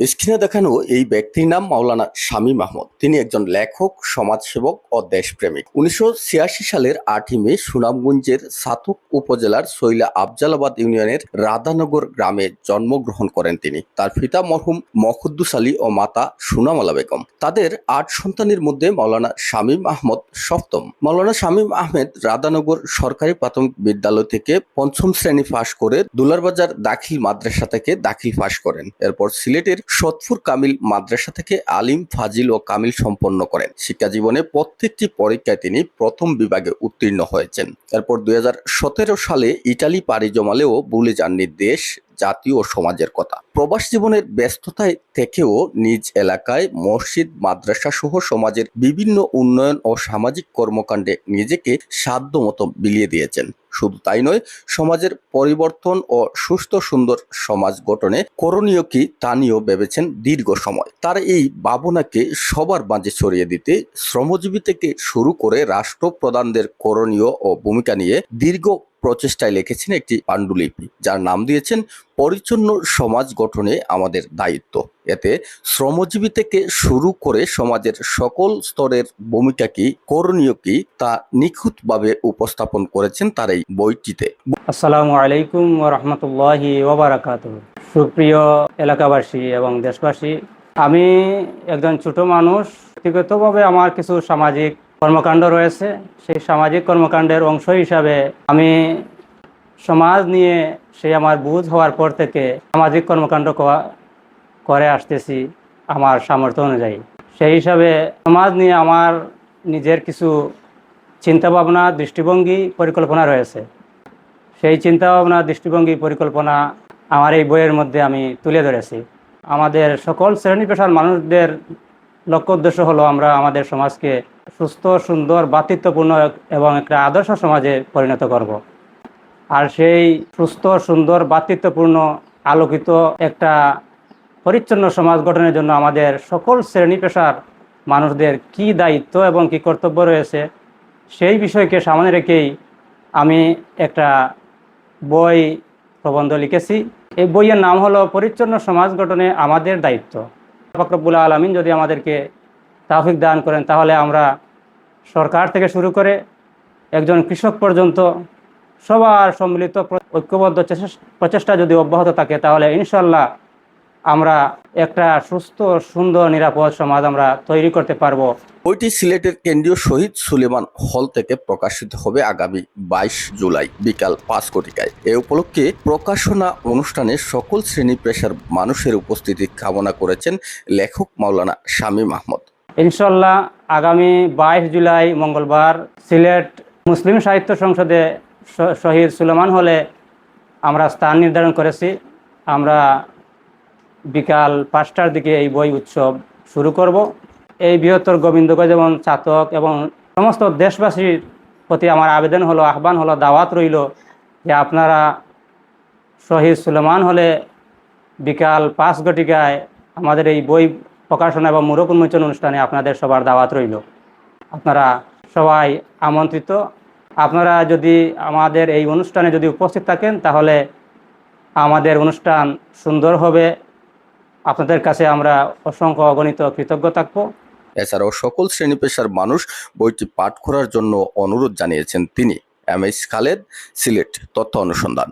স্ক্রিনে দেখানো এই ব্যক্তির নাম মাওলানা শামীম আহমদ। তিনি একজন লেখক, সমাজসেবক ও দেশপ্রেমিক। উনিশশো ছিয়াশি সালের আটই মে সুনামগঞ্জের সাতুক উপজেলার সৈলা আফজালাবাদ ইউনিয়নের রাধানগর গ্রামে জন্মগ্রহণ করেন তিনি। তার পিতা মরহুম মখদ্দুস আলী ও মাতা সুনামালা বেগম। তাদের আট সন্তানের মধ্যে মাওলানা শামীম আহমদ সপ্তম। মাওলানা শামীম আহমেদ রাধানগর সরকারি প্রাথমিক বিদ্যালয় থেকে পঞ্চম শ্রেণি পাশ করে দুলারবাজার দাখিল মাদ্রাসা থেকে দাখিল পাশ করেন। এরপর সিলেটের সতফুর কামিল মাদ্রাসা থেকে আলিম, ফাজিল ও কামিল সম্পন্ন করেন। শিক্ষা জীবনে প্রত্যেকটি পরীক্ষায় তিনি প্রথম বিভাগে উত্তীর্ণ হয়েছেন। এরপর দু হাজার সতেরো সালে ইটালি পাড়ি জমালেও ভুলে যাননি দেশ, জাতীয় সমাজের কথা। প্রবাস জীবনের ব্যস্ততায় থেকেও নিজ এলাকায় মসজিদ, মাদ্রাসা সহ সমাজের বিভিন্ন উন্নয়ন ও সামাজিক কর্মকাণ্ডে নিজেকে সাধ্যমতো বিলিয়ে দিয়েছেন। শুধু তাই নয়, সমাজের পরিবর্তন ও সুস্থ সুন্দর সমাজ গঠনে করণীয় কি তা নিয়েও ভেবেছেন দীর্ঘ সময়। তার এই ভাবনাকে সবার মাঝে ছড়িয়ে দিতে, শ্রমজীবী থেকে শুরু করে রাষ্ট্রপ্রধানদের করণীয় ও ভূমিকা নিয়ে দীর্ঘ প্রচেষ্টায় লিখেছেন একটি পাণ্ডুলিপি, যার নাম দিয়েছেন পরিচ্ছন্ন সমাজ গঠনে আমাদের দায়িত্ব। এতে শ্রমজীবী থেকে শুরু করে সমাজের সকল স্তরের ভূমিকা কি, করণীয় কি, তা নিখুঁতভাবে উপস্থাপন করেছেন তার এই বইটিতে। আসসালামু আলাইকুম রহমতুল্লাহি ওবরাকাত সুপ্রিয় এলাকাবাসী এবং দেশবাসী, আমি একজন ছোট মানুষ। ব্যক্তিগতভাবে আমার কিছু সামাজিক কর্মকাণ্ড রয়েছে, সেই সামাজিক কর্মকাণ্ডের অংশ হিসাবে আমি সমাজ নিয়ে সেই আমার বুঝ হওয়ার পর থেকে সামাজিক কর্মকাণ্ড করে আসতেছি আমার সামর্থ্য অনুযায়ী। সেই হিসাবে সমাজ নিয়ে আমার নিজের কিছু চিন্তাভাবনা, দৃষ্টিভঙ্গি, পরিকল্পনা রয়েছে। সেই চিন্তা ভাবনা দৃষ্টিভঙ্গি, পরিকল্পনা আমার এই বইয়ের মধ্যে আমি তুলে ধরেছি। আমাদের সকল শ্রেণি পেশার মানুষদের লক্ষ্য উদ্দেশ্য হলো আমরা আমাদের সমাজকে সুস্থ, সুন্দর, বাতৃত্বপূর্ণ এবং একটা আদর্শ সমাজে পরিণত করব। আর সেই সুস্থ, সুন্দর, বাতৃত্বপূর্ণ, আলোকিত একটা পরিচ্ছন্ন সমাজ গঠনের জন্য আমাদের সকল শ্রেণি পেশার মানুষদের কি দায়িত্ব এবং কি কর্তব্য রয়েছে, সেই বিষয়কে সামনে রেখেই আমি একটা বই প্রবন্ধ লিখেছি এই বইয়ের নাম হলো, পরিচ্ছন্ন সমাজ গঠনে আমাদের দায়িত্ব ফকরবুল আলমিন যদি আমাদেরকে তাফিক দান করেন, তাহলে আমরা সরকার থেকে শুরু করে একজন কৃষক পর্যন্ত সবার সম্মিলিত ঐক্যবদ্ধ চেষ্টা- প্রচেষ্টা যদি অব্যাহত থাকে, তাহলে ইনশাল্লাহ আমরা একটা সুস্থ, সুন্দর, নিরাপদ সমাজ আমরা তৈরি করতে পারব। বইটি সিলেটের কেন্দ্রীয় শহীদ সুলেমান হল থেকে প্রকাশিত হবে আগামী বাইশ জুলাই বিকাল পাঁচ কোটিকায়। এ উপলক্ষে প্রকাশনা অনুষ্ঠানে সকল শ্রেণি পেশার মানুষের উপস্থিতি কামনা করেছেন লেখক মাওলানা শামীম আহমদ। ইনশাল্লাহ আগামী বাইশ জুলাই মঙ্গলবার সিলেট মুসলিম সাহিত্য সংসদে শহীদ সুলেমান হলে আমরা স্থান নির্ধারণ করেছি। আমরা বিকাল পাঁচটার দিকে এই বই উৎসব শুরু করব। এই বৃহত্তর গোবিন্দগঞ্জ এবং চাতক এবং সমস্ত দেশবাসীর প্রতি আমার আবেদন হলো, আহ্বান হলো, দাওয়াত রইল যে আপনারা শহীদ সুলেমান হলে বিকাল পাঁচ ঘটিকায় আমাদের এই বই প্রকাশনা এবং মূরক উন্মোচন অনুষ্ঠানে আপনাদের সবার দাওয়াত রইল। আপনারা সবাই আমন্ত্রিত। আপনারা যদি আমাদের এই অনুষ্ঠানে যদি উপস্থিত থাকেন, তাহলে আমাদের অনুষ্ঠান সুন্দর হবে। আপনাদের কাছে আমরা অসংখ্য অগণিত কৃতজ্ঞ থাকব। এছাড়াও সকল শ্রেণি পেশার মানুষ বইটি পাঠ করার জন্য অনুরোধ জানিয়েছেন তিনি। এম এস খালেদ, সিলেট, তথ্য অনুসন্ধান।